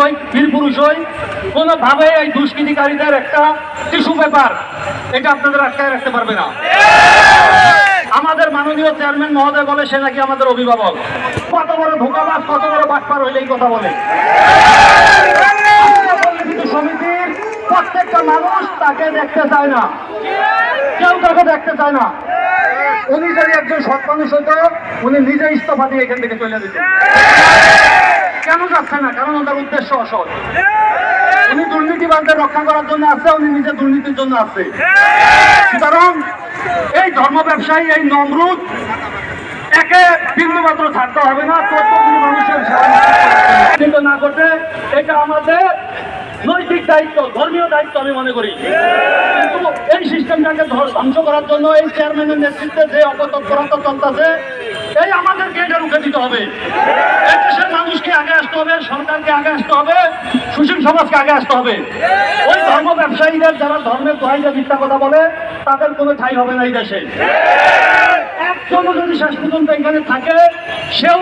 হই বীর পুরুষ হই কোনোভাবে এই দুষ্কৃতিকারীদের একটা টিস্যু পেপার এটা আপনাদের আটকায় রাখতে পারবে না। আমাদের মাননীয় চেয়ারম্যান মহোদয় বলে সে নাকি আমাদের অভিভাবক। কত বড় ধোকাবাজ, কত বড় বাটপার হইলেই কথা বলে। সমিতির প্রত্যেকটা মানুষ তাকে দেখতে চায় না। কেউ তাকে দেখতে চায় না। উনি যদি একজন সৎ মানুষ হতো উনি নিজে ইস্তফা দিয়ে এখান থেকে চলে যেতেন কেন যাচ্ছে না? কারণ ওনার উদ্দেশ্য অসৎ উনি দুর্নীতিবাদদের রক্ষা করার জন্য আছে উনি নিজে দুর্নীতির জন্য আছে। সুতরাং এই ধর্ম ব্যবসায়ী এই নমরুদ একে বিন্দু মাত্র ছাড়তে হবে না মানুষের কিন্তু না করতে এটা আমাদের নৈতিক দায়িত্ব ধর্মীয় দায়িত্ব আমি মনে করি। কিন্তু এই সিস্টেমটাকে ধ্বংস করার জন্য এই চেয়ারম্যানের নেতৃত্বে যে অপতৎপরতা চলতেছে এই আমাদেরকে এটা রুখে দিতে হবে এই দেশের মানুষকে আগে আসতে হবে সরকারকে আগে আসতে হবে সুশীল সমাজকে আগে আসতে হবে। ওই ধর্ম ব্যবসায়ীদের যারা ধর্মের দোহাইতে মিথ্যা কথা বলে তাদের কোনো ঠাই হবে না এই দেশে। একজনও যদি শেষ পর্যন্ত এখানে থাকে সেও